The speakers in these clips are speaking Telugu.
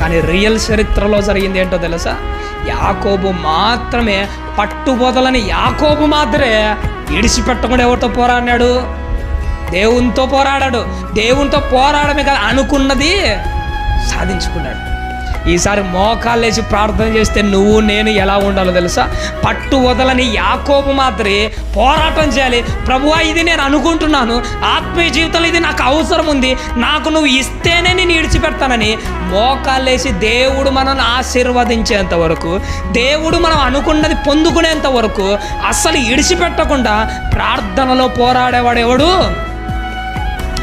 కానీ రియల్ చరిత్రలో జరిగింది ఏంటో తెలుసా? యాకోబు మాత్రమే పట్టుబోదలని యాకోబు మాత్రమే ఇడిచిపెట్టకుండా ఎవరితో పోరాడినాడు? దేవునితో పోరాడాడు. దేవునితో పోరాడమే కదా అనుకున్నది సాధించుకున్నాడు. ఈసారి మోకాలు లేచి ప్రార్థన చేస్తే నువ్వు నేను ఎలా ఉండాలో తెలుసా? పట్టు వదలని యాకోబు మాత్రమే పోరాటం చేయాలి. ప్రభువా ఇది నేను అనుకుంటున్నాను. ఆత్మీయ జీవితంలో ఇది నాకు అవసరం ఉంది. నాకు నువ్వు ఇస్తేనే నేను ఇడిచిపెడతానని మోకాలు లేచి దేవుడు మనల్ని ఆశీర్వదించేంత వరకు దేవుడు మనం అనుకున్నది పొందుకునేంత వరకు అస్సలు ఇడిచిపెట్టకుండా ప్రార్థనలో పోరాడేవాడు ఎవడు?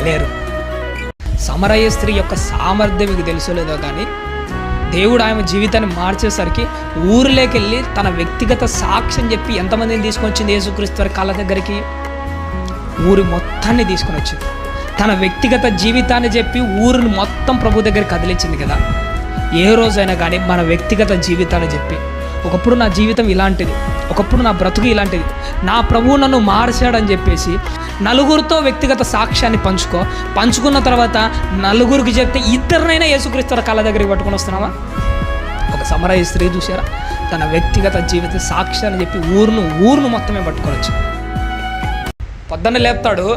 లేరు. సమరయ్య స్త్రీ యొక్క సామర్థ్యం మీకు తెలుసులేదో కానీ దేవుడు ఆమె జీవితాన్ని మార్చేసరికి ఊరిలోకి వెళ్ళి తన వ్యక్తిగత సాక్ష్యం చెప్పి ఎంతమందిని తీసుకొని వచ్చింది యేసుక్రీస్తు వారి కాళ్ళ దగ్గరికి? ఊరి మొత్తాన్ని తీసుకొని వచ్చింది. తన వ్యక్తిగత జీవితాన్ని చెప్పి ఊరిని మొత్తం ప్రభు దగ్గర కదిలించింది కదా. ఏ రోజైనా కానీ మన వ్యక్తిగత జీవితాన్ని చెప్పి ఒకప్పుడు నా జీవితం ఇలాంటిది. ఒకప్పుడు నా బ్రతుకు ఇలాంటిది. నా ప్రభువు నన్ను మార్చాడని చెప్పేసి నలుగురితో వ్యక్తిగత సాక్ష్యాన్ని పంచుకో. పంచుకున్న తర్వాత నలుగురికి చెప్తే ఇద్దరినైనా యేసుక్రీస్తుల కళ్ళ దగ్గరికి పట్టుకొని వస్తున్నావా? ఒక సమరయ స్త్రీ చూసారా తన వ్యక్తిగత జీవిత సాక్ష్యాన్ని చెప్పి ఊరును ఊరును మొత్తమే పట్టుకోవచ్చు పొద్దున్న లేపుతాడు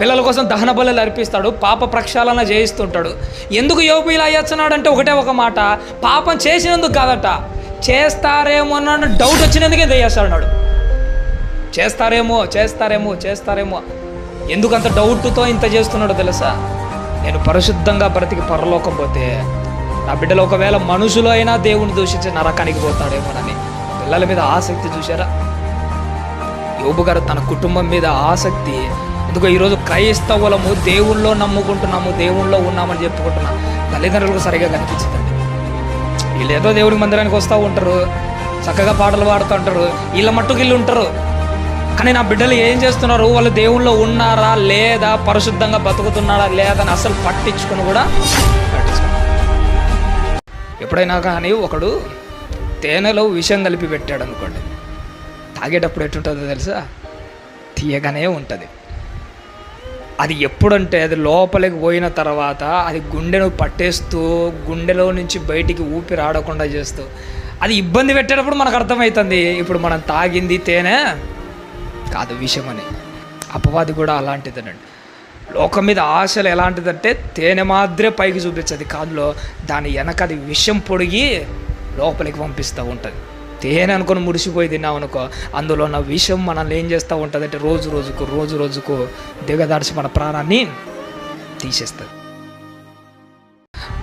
పిల్లల కోసం దహన బలలు అర్పిస్తాడు పాప ప్రక్షాళన చేయిస్తుంటాడు. ఎందుకు యోపు ఇలా అంటే ఒకటే ఒక మాట పాపం చేసినందుకు కాదట. చేస్తారేమో అన్న డౌట్ వచ్చినందుకే చేస్తాడు అన్నాడు. చేస్తారేమో చేస్తారేమో చేస్తారేమో. ఎందుకు అంత డౌట్తో ఇంత చేస్తున్నాడో తెలుసా? నేను పరిశుద్ధంగా బ్రతికి పరలోకం పోతే నా బిడ్డలు ఒకవేళ మనుషులు అయినా దేవుని దూషించి నరకానికి పోతాడేమోనని పిల్లల మీద ఆసక్తి చూశారా? యోబు గారు తన కుటుంబం మీద ఆసక్తి. ఎందుకో ఈరోజు క్రైస్తవులము దేవుళ్ళో నమ్ముకుంటున్నాము దేవుళ్ళో ఉన్నామని చెప్పుకుంటున్నా. తల్లిదండ్రులకు సరిగా కనిపించదండి వీళ్ళు ఏదో దేవుడి మందిరానికి వస్తూ ఉంటారు. చక్కగా పాటలు పాడుతూ ఉంటారు. వీళ్ళ మట్టుకు వీళ్ళు ఉంటారు. కానీ నా బిడ్డలు ఏం చేస్తున్నారు? వాళ్ళు దేవుళ్ళు ఉన్నారా? లేదా? పరిశుద్ధంగా బతుకుతున్నారా లేదా అని అసలు పట్టించుకుని కూడా ఎప్పుడైనా కానీ ఒకడు తేనెలో విషం కలిపి పెట్టాడు అనుకోండి తాగేటప్పుడు ఎట్టుంటుందో తెలుసా? తీయగానే ఉంటుంది. అది ఎప్పుడంటే అది లోపలికి పోయిన తర్వాత అది గుండెను పట్టేస్తూ గుండెలో నుంచి బయటికి ఊపి రాడకుండా చేస్తూ. అది ఇబ్బంది పెట్టేటప్పుడు మనకు అర్థమవుతుంది ఇప్పుడు మనం తాగింది తేనె కాదు విషయం అని అపవాది కూడా అలాంటిదనండి. లోకం మీద ఆశలు ఎలాంటిదంటే తేనె మాత్రమే పైకి చూపించదు. కాదులో దాని వెనక అది విషం పొడిగి లోపలికి పంపిస్తూ ఉంటుంది. తేనె అనుకుని ముడిసిపోయి తిన్నాం అనుకో అందులో ఉన్న విషం మనల్ని ఏం చేస్తూ ఉంటుందంటే రోజు రోజుకు రోజు రోజుకు దిగదార్చి మన ప్రాణాన్ని తీసేస్తుంది.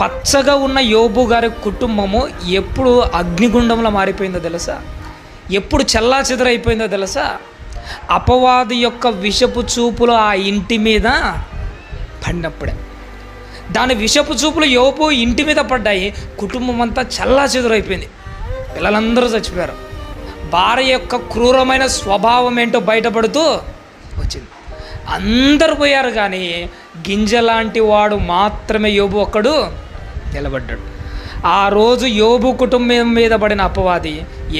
పచ్చగా ఉన్న యోబు గారి కుటుంబము ఎప్పుడు అగ్నిగుండంలో మారిపోయిందో తెలుసా? ఎప్పుడు చెల్లా చెదరైపోయిందో తెలుసా? అపవాది యొక్క విషపు చూపులు ఆ ఇంటి మీద పడినప్పుడే. దాని విషపు చూపులు యోపు ఇంటి మీద పడ్డాయి కుటుంబం అంతా చల్లా చెదురైపోయింది పిల్లలందరూ చచ్చిపోయారు. భార్య యొక్క క్రూరమైన స్వభావం ఏంటో బయటపడుతూ వచ్చింది. అందరూ పోయారు కానీ గింజలాంటి వాడు మాత్రమే యోబు ఒక్కడు నిలబడ్డాడు. ఆ రోజు యోబు కుటుంబం మీద పడిన అపవాది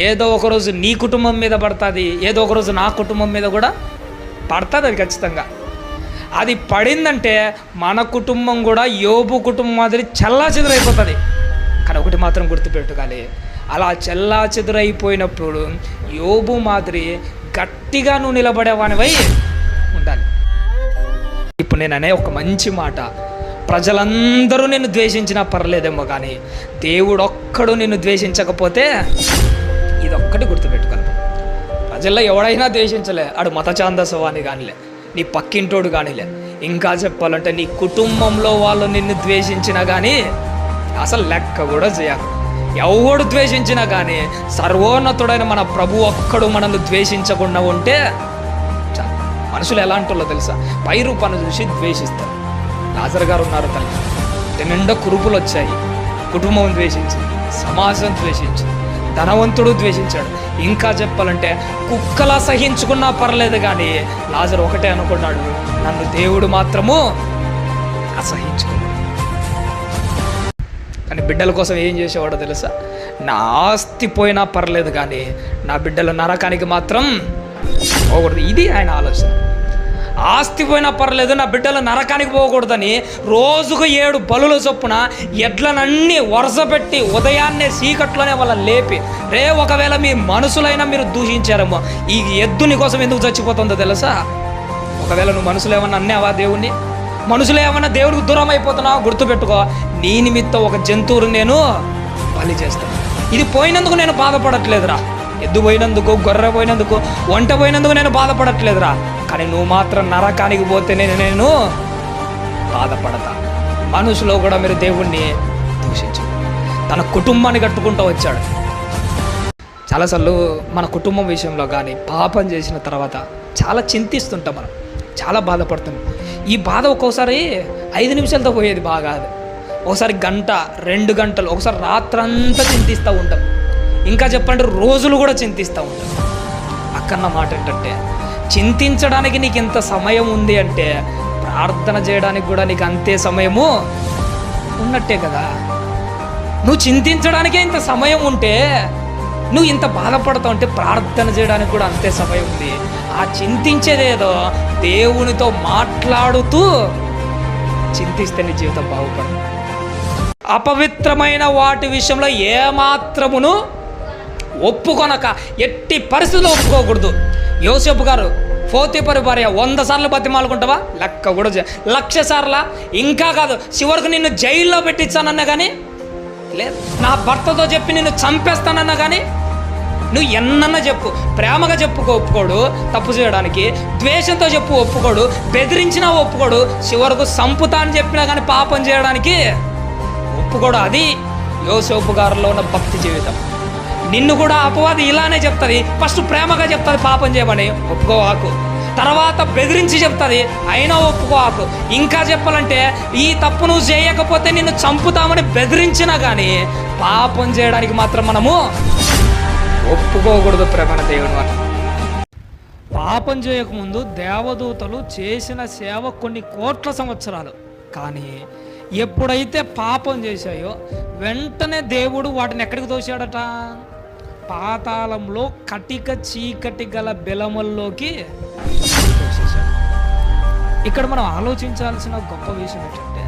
ఏదో ఒక రోజు నీ కుటుంబం మీద పడుతుంది ఏదో ఒక రోజు నా కుటుంబం మీద కూడా పడుతుంది అది ఖచ్చితంగా. అది పడిందంటే మన కుటుంబం కూడా యోబు కుటుంబం మాదిరి చల్లా చెదురైపోతుంది. కానీ ఒకటి మాత్రం గుర్తుపెట్టుకోవాలి అలా చెల్లా చెదురైపోయినప్పుడు యోబు మాదిరి గట్టిగా నువ్వు నిలబడేవానివై ఉండాలి. ఇప్పుడు నేను అనే ఒక మంచి మాట. ప్రజలందరూ నిన్ను ద్వేషించినా పర్లేదేమో కానీ దేవుడు ఒక్కడు నిన్ను ద్వేషించకపోతే ఇదొక్కటి గుర్తుపెట్టుకోవాలి. ప్రజల్లో ఎవడైనా ద్వేషించలే ఆడు మతచాందసవాణి కానిలే నీ పక్కింటోడు కానిలే ఇంకా చెప్పాలంటే నీ కుటుంబంలో వాళ్ళు నిన్ను ద్వేషించినా కానీ అసలు లెక్క కూడా చేయకు ఎవడు ద్వేషించినా కానీ సర్వోన్నతుడైన మన ప్రభు ఒక్కడు మనల్ని ద్వేషించకుండా ఉంటే చాలు. మనుషులు ఎలాంటి వాళ్ళో తెలుసా? పై రూపాన్ని చూసి ద్వేషిస్తారు. లాజర్ గారు ఉన్నారు తల్లి. నిండా కురుపులు వచ్చాయి. కుటుంబం ద్వేషించింది. సమాజం ద్వేషించింది. ధనవంతుడు ద్వేషించాడు. ఇంకా చెప్పాలంటే కుక్కలా సహించుకున్నా పర్లేదు కానీ లాజర్ ఒకటే అనుకున్నాడు. నన్ను దేవుడు మాత్రము అసహించుకున్నాడు కానీ బిడ్డల కోసం ఏం చేసేవాడో తెలుసా? నా ఆస్తి పోయినా పర్లేదు కానీ నా బిడ్డల నరకానికి మాత్రం పోకూడదు. ఇది ఆయన ఆలోచన. ఆస్తి పోయినా పర్లేదు నా బిడ్డలు నరకానికి పోకూడదని రోజుకు ఏడు బలుల చొప్పున ఎడ్లనన్నీ వరుస పెట్టి ఉదయాన్నే చీకట్లోనే వాళ్ళని లేపి రే ఒకవేళ మీ మనుషులైనా మీరు దూషించారేమో ఈ ఎద్దుని కోసం ఎందుకు చచ్చిపోతుందో తెలుసా? ఒకవేళ నువ్వు మనుషులు ఏమన్నా అన్నావా దేవుణ్ణి? మనుషులు ఏమన్నా దేవుడికి దూరం అయిపోతున్నావు? గుర్తుపెట్టుకో. నీ నిమిత్తం ఒక జంతువును నేను బలి చేస్తాను ఇది పోయినందుకు నేను బాధపడట్లేదురా. ఎద్దు పోయినందుకు గొర్రె పోయినందుకు వంట పోయినందుకు నేను బాధపడట్లేదురా. కానీ నువ్వు మాత్రం నరకానికి పోతే నేను నేను బాధపడతా. మనుషులో కూడా మీరు దేవుణ్ణి దూషించు తన కుటుంబాన్ని కట్టుకుంటూ వచ్చాడు. చాలాసార్లు మన కుటుంబం విషయంలో కానీ పాపం చేసిన తర్వాత చాలా చింతిస్తుంటాం మనం. చాలా బాధపడుతుంది ఈ బాధ ఒక్కోసారి ఐదు నిమిషాలతో పోయేది బాగా అది ఒకసారి గంట రెండు గంటలు ఒకసారి రాత్రంతా చింతిస్తూ ఉంటాం. ఇంకా చెప్పండి రోజులు కూడా చింతిస్తూ ఉంటాం. అక్కన్న మాట ఏంటంటే చింతించడానికి నీకు ఇంత సమయం ఉంది అంటే ప్రార్థన చేయడానికి కూడా నీకు అంతే సమయము ఉన్నట్టే కదా. నువ్వు చింతించడానికే ఇంత సమయం ఉంటే నువ్వు ఇంత బాధపడతావు అంటే ప్రార్థన చేయడానికి కూడా అంతే సమయం ఉంది. ఆ చింతించేదేదో దేవునితో మాట్లాడుతూ చింతిస్తే నీ జీవితం బాగుపడదు. అపవిత్రమైన వాటి విషయంలో ఏమాత్రమును ఒప్పుకొనక ఎట్టి పరిస్థితులు ఒప్పుకోకూడదు. యోసేపు గారు పోతేపరి భార్య వంద సార్లు బతిమాలుకుంటావా లెక్క కూడా లక్ష సార్లా? ఇంకా కాదు చివరికి నిన్ను జైల్లో పెట్టించానన్నా కానీ లేదు. నా భర్తతో చెప్పి నిన్ను చంపేస్తానన్నా కానీ నువ్వు ఎన్నన్నా చెప్పు. ప్రేమగా చెప్పుకో ఒప్పుకోడు. తప్పు చేయడానికి. ద్వేషంతో చెప్పు ఒప్పుకోడు. బెదిరించినా ఒప్పుకోడు. చివరకు సంపుతా అని చెప్పినా కానీ పాపం చేయడానికి ఒప్పుకోడు అది. యోసేపు గారిలో ఉన్న భక్తి జీవితం. నిన్ను కూడా అపవాది ఇలానే చెప్తుంది. ఫస్ట్ ప్రేమగా చెప్తుంది పాపం చేయమని. ఒప్పుకోవాకు తర్వాత బెదిరించి చెప్తుంది. అయినా ఒప్పుకోవాకు ఇంకా చెప్పాలంటే ఈ తప్పు నువ్వు చేయకపోతే నిన్ను చంపుతామని బెదిరించినా కానీ పాపం చేయడానికి మాత్రం మనము ఒప్పుకోకూడదు ప్రేమన దేవుడు అని. పాపం చేయకముందు దేవదూతలు చేసిన సేవ కొన్ని కోట్ల సంవత్సరాలు. కానీ ఎప్పుడైతే పాపం చేశాయో వెంటనే దేవుడు వాటిని ఎక్కడికి తోశాడట? పాతాళంలో కటిక చీకటి గల బెలముల్లోకి తోసేశాడు. ఇక్కడ మనం ఆలోచించాల్సిన గొప్ప విషయం ఏంటంటే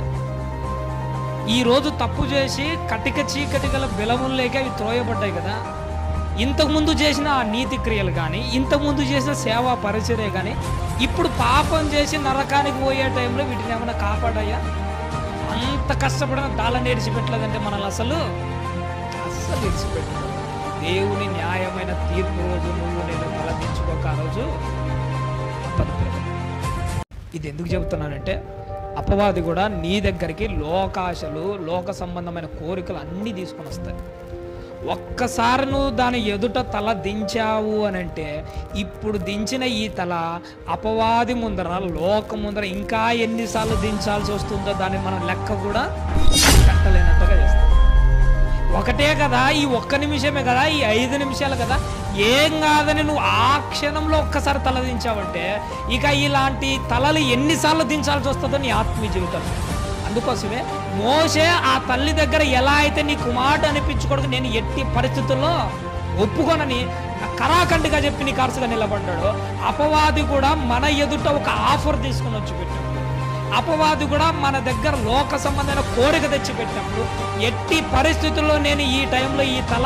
ఈరోజు తప్పు చేసి కటిక చీకటి గల బెలముల్లోకి అవి త్రోయబడ్డాయి కదా. ఇంతకుముందు చేసిన ఆ నీతి క్రియలు కానీ ఇంతకుముందు చేసిన సేవా పరిచర్య కానీ ఇప్పుడు పాపం చేసి నరకానికి పోయే టైంలో వీటిని ఏమైనా కాపాడాయా? అంత కష్టపడిన దాళ్ళని ఏడిచిపెట్టలేదంటే మనల్ని అసలు అస్సలు ఏడిచిపెట్టలేదు. దేవుని న్యాయమైన తీర్పు రోజు నువ్వు నేను తలదించుకోక ఆ రోజు ఇది ఎందుకు చెబుతున్నానంటే అపవాది కూడా నీ దగ్గరికి లోకాశలు లోక సంబంధమైన కోరికలు అన్నీ తీసుకొని వస్తాయి. ఒక్కసారి నువ్వు దాని ఎదుట తల దించావు అని అంటే ఇప్పుడు దించిన ఈ తల అపవాది ముందర లోక ముందర ఇంకా ఎన్నిసార్లు దించాల్సి వస్తుందో దాన్ని మనం లెక్క కూడా కట్టలేనట్టుగా చేస్తాం. ఒకటే కదా ఈ ఒక్క నిమిషమే కదా ఈ ఐదు నిమిషాలు కదా ఏం కాదని నువ్వు ఆ క్షణంలో ఒక్కసారి తల దించావంటే ఇక ఇలాంటి తలలు ఎన్నిసార్లు దించాల్సి వస్తుందో నీ ఆత్మీయ జీవితంలో. అందుకోసమే మోసే ఆ తల్లి దగ్గర ఎలా అయితే నీ కుమారుడు అనిపించుకోవడానికి నేను ఎట్టి పరిస్థితుల్లో ఒప్పుకోనని కరాఖండిగా చెప్పి నీ కరసుగా నిలబడ్డాడు. అపవాది కూడా మన ఎదుట ఒక ఆఫర్ తీసుకుని వచ్చి పెట్టాడు అపవాది కూడా మన దగ్గర లోక సంబంధమైన కోరిక తెచ్చి పెట్టినప్పుడు ఎట్టి పరిస్థితుల్లో నేను ఈ టైంలో ఈ తల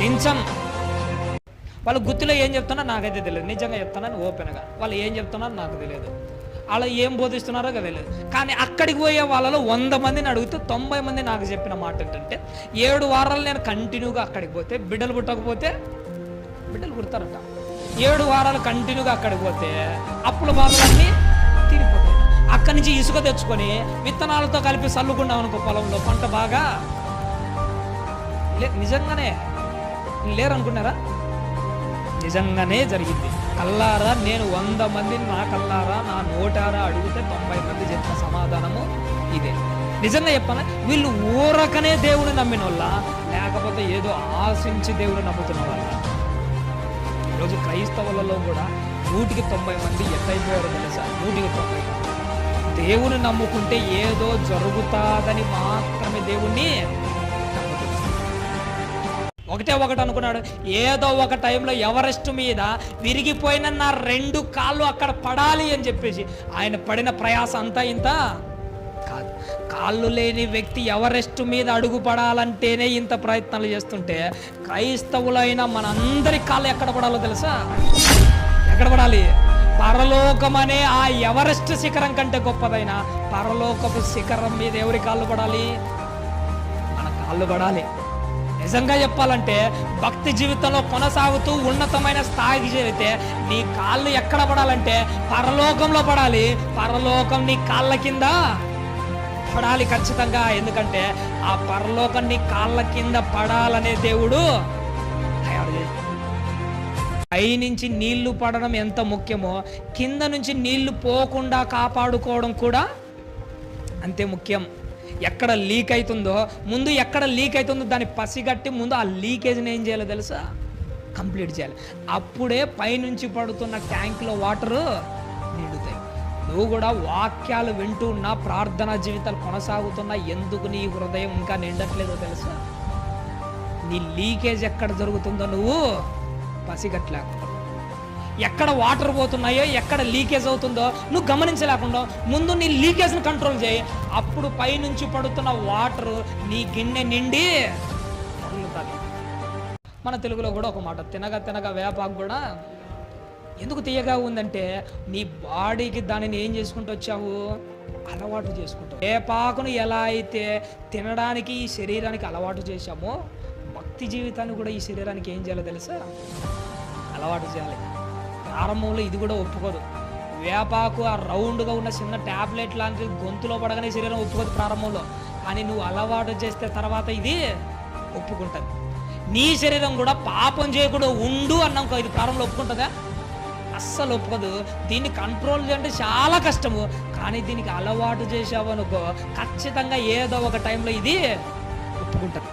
దించం వాళ్ళు గుర్తులో ఏం చెప్తున్నా నాకైతే తెలియదు. నిజంగా చెప్తున్నాను ఓపెన్గా. వాళ్ళు ఏం చెప్తున్నారో నాకు తెలియదు. అలా ఏం బోధిస్తున్నారో తెలియదు కానీ అక్కడికి పోయే వాళ్ళలో వంద మందిని అడిగితే తొంభై మంది నాకు చెప్పిన మాట ఏంటంటే ఏడు వారాలు నేను కంటిన్యూగా అక్కడికి పోతే బిడ్డలు పుట్టకపోతే బిడ్డలు పుడతారట. ఏడు వారాలు కంటిన్యూగా అక్కడికి పోతే అప్పుల బాధలన్నీ తీరిపోతాయి. అక్కడి నుంచి ఇసుక తెచ్చుకొని విత్తనాలతో కలిపి చల్లుకున్నాం అనుకో పొలంలో పంట బాగా లే నిజంగానే లేరనుకున్నారా? నిజంగానే జరిగింది. కల్లారా నేను వంద మందిని నా కల్లారా నా నోటారా అడిగితే తొంభై మంది చెప్పిన సమాధానము ఇదే. నిజంగా చెప్పాలా వీళ్ళు ఊరకనే దేవుని నమ్మిన వాళ్ళ లేకపోతే ఏదో ఆశించి దేవుని నమ్ముతున్న వాళ్ళ ఈరోజు క్రైస్తవులలో కూడా నూటికి తొంభై మంది ఎట్టయిపోయారో తెలుసా? నూటికి తొంభై మంది. దేవుని నమ్ముకుంటే ఏదో జరుగుతాదని మాత్రమే దేవుణ్ణి ఒకటే ఒకటి అనుకున్నాడు. ఏదో ఒక టైంలో ఎవరెస్ట్ మీద విరిగిపోయిన నా రెండు కాళ్ళు అక్కడ పడాలి అని చెప్పేసి ఆయన పడిన ప్రయాస అంతా ఇంత కాదు. కాళ్ళు లేని వ్యక్తి ఎవరెస్ట్ మీద అడుగు పడాలంటేనే ఇంత ప్రయత్నాలు చేస్తుంటే క్రైస్తవులైన మనందరి కాళ్ళు ఎక్కడ పడాలో తెలుసా? ఎక్కడ పడాలి? పరలోకం అనే ఆ ఎవరెస్ట్ శిఖరం కంటే గొప్పదైన పరలోకపు శిఖరం మీద ఎవరి కాళ్ళు పడాలి? మన కాళ్ళు పడాలి. నిజంగా చెప్పాలంటే భక్తి జీవితంలో కొనసాగుతూ ఉన్నతమైన స్థాయికి చేరితే నీ కాళ్ళు ఎక్కడ పడాలంటే పరలోకంలో పడాలి. పరలోకం నీ కాళ్ళ కింద పడాలి ఖచ్చితంగా. ఎందుకంటే ఆ పరలోకం నీ కాళ్ళ కింద పడాలనే దేవుడు పై నుంచి నీళ్ళు పడడం ఎంత ముఖ్యమో కింద నుంచి నీళ్ళు పోకుండా కాపాడుకోవడం కూడా అంతే ముఖ్యం. ఎక్కడ లీక్ అవుతుందో ముందు ఎక్కడ లీక్ అవుతుందో దాన్ని పసిగట్టి ముందు ఆ లీకేజ్ని ఏం చేయాలో తెలుసా? కంప్లీట్ చేయాలి. అప్పుడే పైనుంచి పడుతున్న ట్యాంక్లో వాటరు నిండుతాయి. నువ్వు కూడా వాక్యాలు వింటూ ఉన్నా ప్రార్థనా జీవితాలు కొనసాగుతున్నా ఎందుకు నీ హృదయం ఇంకా నిండట్లేదో తెలుసా? నీ లీకేజ్ ఎక్కడ జరుగుతుందో నువ్వు పసిగట్టలేకుండా ఎక్కడ వాటర్ పోతున్నాయో ఎక్కడ లీకేజ్ అవుతుందో నువ్వు గమనించలేకుండా ముందు నీ లీకేజ్ని కంట్రోల్ చేయి. అప్పుడు పైనుంచి పడుతున్న వాటర్ నీ గిన్నె నిండి మన తెలుగులో కూడా ఒక మాట తినగా తినగా వేపాకు కూడా ఎందుకు తీయగా ఉందంటే నీ బాడీకి దానిని ఏం చేసుకుంటూ వచ్చావు? అలవాటు చేసుకుంటావు. వేపాకును ఎలా అయితే తినడానికి ఈ శరీరానికి అలవాటు చేశామో భక్తి జీవితాన్ని కూడా ఈ శరీరానికి ఏం చేయాలో తెలుసా? అలవాటు చేయాలి. ప్రారంభంలో ఇది కూడా ఒప్పుకోదు. వేపాకు ఆ రౌండ్గా ఉన్న చిన్న ట్యాబ్లెట్ లాంటిది గొంతులో పడగానే శరీరం ఒప్పుకోదు ప్రారంభంలో. కానీ నువ్వు అలవాటు చేస్తే తర్వాత ఇది ఒప్పుకుంటుంది. నీ శరీరం కూడా పాపం చేయకుండా ఉండు అన్నాం ఇది ప్రారంభంలో ఒప్పుకుంటుందా? అస్సలు ఒప్పుకోదు. దీన్ని కంట్రోల్ చేయంటే చాలా కష్టము. కానీ దీనికి అలవాటు చేసావు అనుకో ఖచ్చితంగా ఏదో ఒక టైంలో ఇది ఒప్పుకుంటుంది.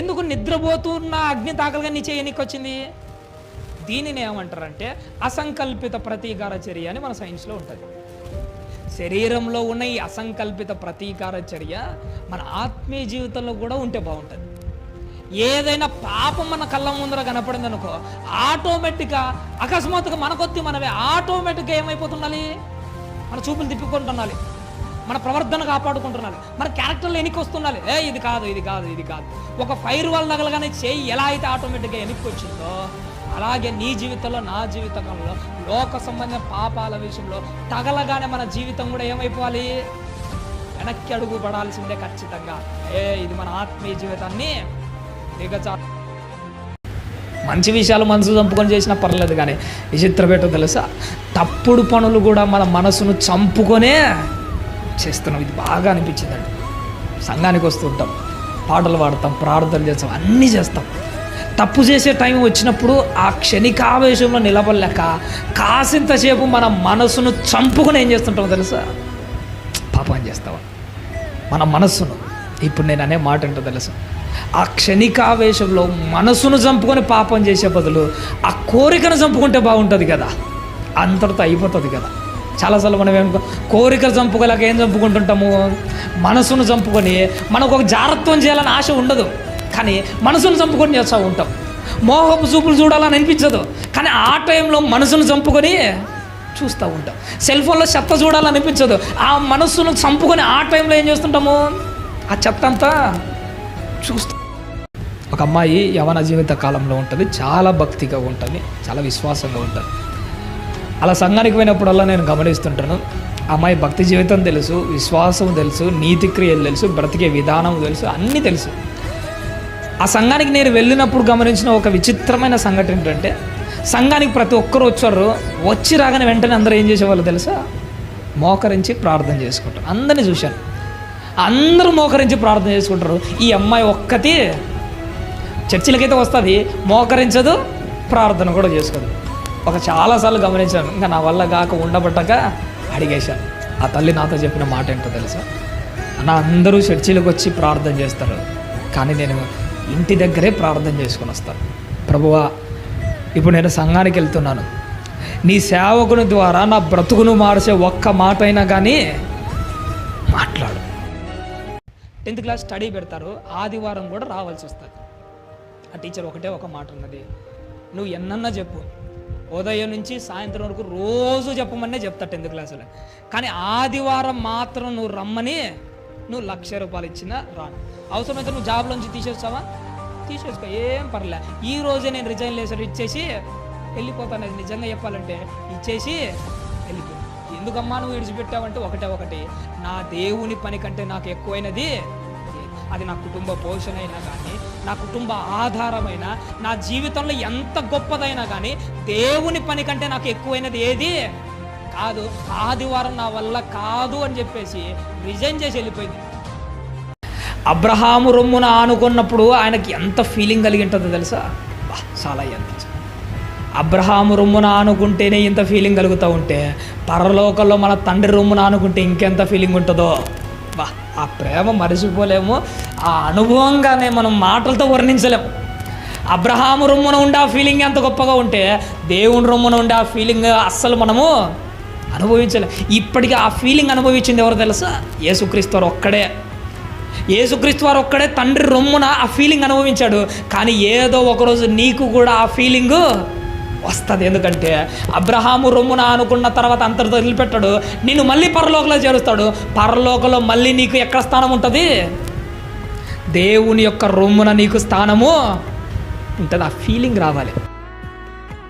ఎందుకు నిద్రపోతున్న అగ్ని తాకలుగా నీ చేయనికి వచ్చింది దీనిని ఏమంటారంటే అసంకల్పిత ప్రతీకార చర్య అని మన సైన్స్లో ఉంటుంది. శరీరంలో ఉన్న ఈ అసంకల్పిత ప్రతీకార చర్య మన ఆత్మీయ జీవితంలో కూడా ఉంటే బాగుంటుంది. ఏదైనా పాపం మన కళ్ళ ముందర కనపడింది అనుకో ఆటోమేటిక్గా అకస్మాత్తుగా మనకొత్తి మనమే ఆటోమేటిక్గా ఏమైపోతుండాలి? మన చూపులు తిప్పుకుంటుండాలి మన ప్రవర్తన కాపాడుకుంటున్నాలి. మన క్యారెక్టర్లు ఎనికి వస్తుండాలి ఏ ఇది కాదు ఇది కాదు ఇది కాదు. ఒక ఫైర్ వాళ్ళ తగలగానే చేయి ఎలా అయితే ఆటోమేటిక్గా ఎనికి వచ్చిందో అలాగే నీ జీవితంలో నా జీవితంలో లోక సంబంధ పాపాల విషయంలో తగలగానే మన జీవితం కూడా ఏమైపోవాలి? వెనక్కి అడుగు పడాల్సిందే ఖచ్చితంగా. ఏ ఇది మన ఆత్మీయ జీవితాన్ని దిగజా మంచి విషయాలు మనసు చంపుకొని చేసినా పర్లేదు కానీ విచిత్రపేట తెలుసా? తప్పుడు పనులు కూడా మన మనసును చంపుకొనే చేస్తున్నాం. ఇది బాగా అనిపించిందండి. సంఘానికి వస్తుంటాం పాటలు పాడతాం ప్రార్థనలు చేస్తాం అన్నీ చేస్తాం. తప్పు చేసే టైం వచ్చినప్పుడు ఆ క్షణికావేశంలో నిలబడలేక కాసింతసేపు మన మనసును చంపుకుని ఏం చేస్తుంటాం తెలుసా? పాపం చేస్తావా? మన మనస్సును ఇప్పుడు నేను అనే మాట ఏంటో తెలుసు? ఆ క్షణికావేశంలో మనసును చంపుకొని పాపం చేసే బదులు ఆ కోరికను చంపుకుంటే బాగుంటుంది కదా. అంతటితో అయిపోతుంది కదా. చాలాసార్లు మనం ఏం కోరికలు చంపుకోలేక ఏం చంపుకుంటుంటాము? మనసును చంపుకొని మనకు ఒక జాగ్రత్తం చేయాలని ఆశ ఉండదు. కానీ మనసును చంపుకొని చేస్తూ ఉంటాం. మోహపు చూపులు చూడాలని అనిపించదు. కానీ ఆ టైంలో మనసును చంపుకొని చూస్తూ ఉంటాం. సెల్ ఫోన్లో చెత్త చూడాలని అనిపించదు. ఆ మనస్సును చంపుకొని ఆ టైంలో ఏం చేస్తుంటాము? ఆ చెత్త అంతా చూస్తాం. ఒక అమ్మాయి యవన జీవిత కాలంలో ఉంటుంది. చాలా భక్తిగా ఉంటుంది. చాలా విశ్వాసంగా ఉంటుంది. అలా సంఘానికి పోయినప్పుడల్లా నేను గమనిస్తుంటాను. ఆ అమ్మాయి భక్తి జీవితం తెలుసు విశ్వాసం తెలుసు నీతి క్రియలు తెలుసు బ్రతికే విధానం తెలుసు అన్నీ తెలుసు. ఆ సంఘానికి నేను వెళ్ళినప్పుడు గమనించిన ఒక విచిత్రమైన సంఘటన ఏంటంటే సంఘానికి ప్రతి ఒక్కరు వచ్చారు వచ్చి రాగానే వెంటనే అందరూ ఏం చేసేవాళ్ళు తెలుసా? మోకరించి ప్రార్థన చేసుకుంటారు. అందరినీ చూశాను. అందరూ మోకరించి ప్రార్థన చేసుకుంటారు. ఈ అమ్మాయి ఒక్కటి చర్చిలకైతే వస్తుంది మోకరించదు ప్రార్థన కూడా చేసుకోదు. ఒక చాలాసార్లు గమనించాను. ఇంకా నా వల్ల కాక ఉండబట్టక అడిగేశాను. ఆ తల్లి నాతో చెప్పిన మాట ఏంటో తెలుసా? అన్న అందరూ చర్చిలకు వచ్చి ప్రార్థన చేస్తారు. కానీ నేను ఇంటి దగ్గరే ప్రార్థన చేసుకుని వస్తాను ప్రభువా ఇప్పుడు నేను సంఘానికి వెళ్తున్నాను. నీ సేవకుని ద్వారా నా బ్రతుకును మార్చే ఒక్క మాట అయినా కానీ మాట్లాడు. టెన్త్ క్లాస్ స్టడీ పెడతారు. ఆదివారం కూడా రావాల్సి వస్తుంది. ఆ టీచర్ ఒకటే ఒక మాట ఉన్నది నువ్వు ఎన్నన్నా చెప్పు. ఉదయం నుంచి సాయంత్రం వరకు రోజు చెప్పమనే చెప్తా టెన్త్ క్లాసులో. కానీ ఆదివారం మాత్రం నువ్వు రమ్మని నువ్వు లక్ష రూపాయలు ఇచ్చినా రాను. అవసరమైతే నువ్వు జాబ్లోంచి తీసేస్తావా? తీసేసుకో ఏం పర్లే. ఈ రోజే నేను రిజైన్ లేసాడు ఇచ్చేసి వెళ్ళిపోతాను అది నిజంగా చెప్పాలంటే. ఇచ్చేసి వెళ్ళిపో. ఎందుకమ్మా నువ్వు విడిచిపెట్టావంటే ఒకటే ఒకటి. నా దేవుని పని కంటే నాకు ఎక్కువైనది అది నా కుటుంబ పోషణ అయినా కానీ నా కుటుంబ ఆధారమైన నా జీవితంలో ఎంత గొప్పదైనా కానీ దేవుని పని కంటే నాకు ఎక్కువైనది ఏది? కాదు. ఆదివారం నా వల్ల కాదు అని చెప్పేసి రిజైన్ చేసి వెళ్ళిపోయింది. అబ్రహాము రొమ్మున ఆనుకున్నప్పుడు ఆయనకి ఎంత ఫీలింగ్ కలిగి ఉంటుందో తెలుసా? బా, చాలా ఎంత అబ్రహాము రొమ్మున ఆనుకుంటేనే ఇంత ఫీలింగ్ కలుగుతూ ఉంటే పరలోకంలో మన తండ్రి రొమ్మున ఆనుకుంటే ఇంకెంత ఫీలింగ్ ఉంటుందో? బా ఆ ప్రేమ మరిచిపోలేము ఆ అనుభవంగానే మనం మాటలతో వర్ణించలేము. అబ్రహాము రొమ్మున ఉండే ఆ ఫీలింగ్ ఎంత గొప్పగా ఉంటే దేవుని రొమ్మున ఉండే ఆ ఫీలింగ్ అస్సలు మనము అనుభవించలేం. ఇప్పటికీ ఆ ఫీలింగ్ అనుభవించింది ఎవరు తెలుసా? యేసుక్రీస్తు ఒక్కడే. యేసుక్రీస్తు వారు ఒక్కడే తండ్రి రొమ్మున ఆ ఫీలింగ్ అనుభవించాడు. కానీ ఏదో ఒకరోజు నీకు కూడా ఆ ఫీలింగ్ వస్తుంది. ఎందుకంటే అబ్రహాము రొమ్మున అనుకున్న తర్వాత అంతటితో వదిలిపెట్టాడు నిన్ను మళ్ళీ పరలోకంలో చేరుస్తాడు. పరలోకంలో మళ్ళీ నీకు ఎక్కడ స్థానం ఉంటుంది? దేవుని యొక్క రొమ్మున నీకు స్థానము ఉంటుంది. ఆ ఫీలింగ్ రావాలి.